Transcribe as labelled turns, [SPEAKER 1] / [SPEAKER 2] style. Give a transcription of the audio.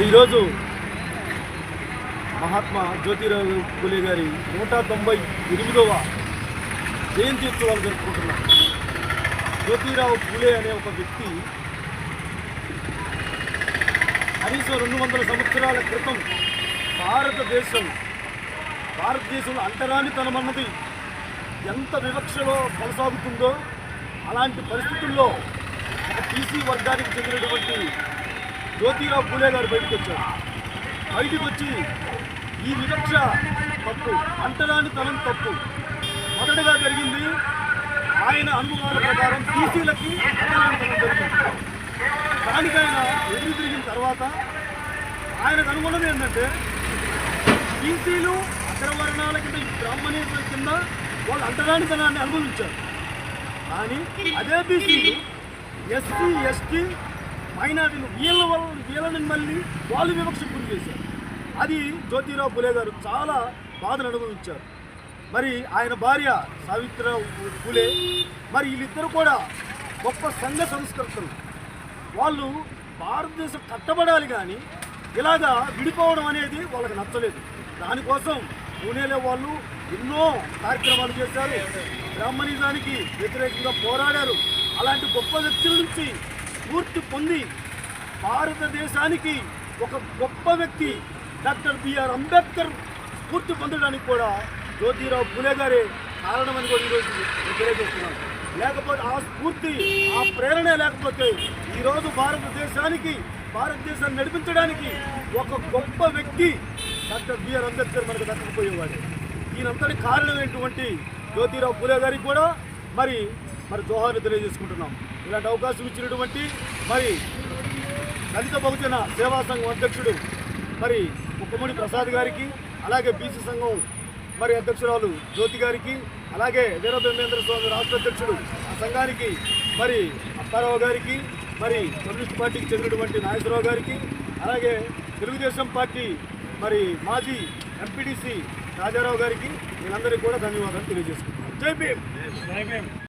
[SPEAKER 1] ఈరోజు మహాత్మా జ్యోతిరావు పూలే గారి నూట తొంభై ఎనిమిదవ జయంతి ఉత్సవాలు జరుపుకుంటున్నాం జ్యోతిరావు పూలే అనే ఒక వ్యక్తి కనీసం రెండు వందల సంవత్సరాల క్రితం భారతదేశం భారతదేశంలో అంటరానితనమన్నది ఎంత వివక్షలో కొనసాగుతుందో అలాంటి పరిస్థితుల్లో ఒక టీసీ వర్గానికి చెందినటువంటి జ్యోతిరావు పూలే గారు బయటకు వచ్చారు. బయటకు వచ్చి ఈ వివక్ష తప్పు అంటరానితనం తప్పు. మొదటగా జరిగింది ఆయన అనుభవాల ప్రకారం టీసీలకి అంటరానితనం జరిగింది. దానికి ఆయన ఎదురు తిరిగిన తర్వాత ఆయనకు అనుగుణం ఏంటంటే బీసీలు అగ్రవర్ణాల కింద బ్రాహ్మణేశ్వర కింద వాళ్ళు అంటరానితనాన్ని అనుభవించారు. కానీ అదే బీసీలు ఎస్సీ ఎస్టీ మైనార్టీలు వీళ్ళ వల్ల వీళ్ళని మళ్ళీ వాళ్ళు వివక్షకు గురి చేశారు. అది జ్యోతిరావు పులే గారు చాలా బాధను అనుభవించారు. మరి ఆయన భార్య సావిత్రిరావు పులే మరి వీళ్ళిద్దరు కూడా గొప్ప సంఘ సంస్కర్తలు. వాళ్ళు భారతదేశం కట్టబడాలి కానీ ఇలాగా విడిపోవడం అనేది వాళ్ళకి నచ్చలేదు. దానికోసం పూణేలో వాళ్ళు ఎన్నో కార్యక్రమాలు చేశారు. బ్రాహ్మణిజానికి వ్యతిరేకంగా పోరాడారు. అలాంటి గొప్ప వ్యక్తుల నుంచి స్ఫూర్తి పొంది భారతదేశానికి ఒక గొప్ప వ్యక్తి డాక్టర్ బిఆర్ అంబేద్కర్ స్ఫూర్తి పొందడానికి కూడా జ్యోతిరావు పులే గారే కారణమని కూడా ఈరోజు నేను తెలియజేస్తున్నాను. లేకపోతే ఆ స్ఫూర్తి ఆ ప్రేరణ లేకపోతే ఈరోజు భారతదేశానికి భారతదేశాన్ని నడిపించడానికి ఒక గొప్ప వ్యక్తి డాక్టర్ బిఆర్ అంబేద్కర్ మనకు దక్కకపోయేవాడు. ఈయనంతటి కారణమైనటువంటి జ్యోతిరావు పులే గారికి కూడా మరి మరి జోహార్లు తెలియజేసుకుంటున్నాం. ఇలాంటి అవకాశం ఇచ్చినటువంటి మరి దళిత బహుజన సేవా సంఘం అధ్యక్షుడు మరి ముక్కమణి ప్రసాద్ గారికి అలాగే బీసీ సంఘం మరి అధ్యక్షురాలు జ్యోతి గారికి అలాగే వీరభేంద్ర స్వామి రాష్ట్ర అధ్యక్షుడు ఆ సంఘానికి మరి అప్పారావు గారికి మరి కమ్యూనిస్ట్ పార్టీకి చెందినటువంటి నాగేశ్వరరావు గారికి అలాగే తెలుగుదేశం పార్టీ మరి మాజీ ఎంపీడీసీ రాజారావు గారికి వీళ్ళందరికీ కూడా ధన్యవాదాలు తెలియజేసుకుంటున్నాను జై భీమ్!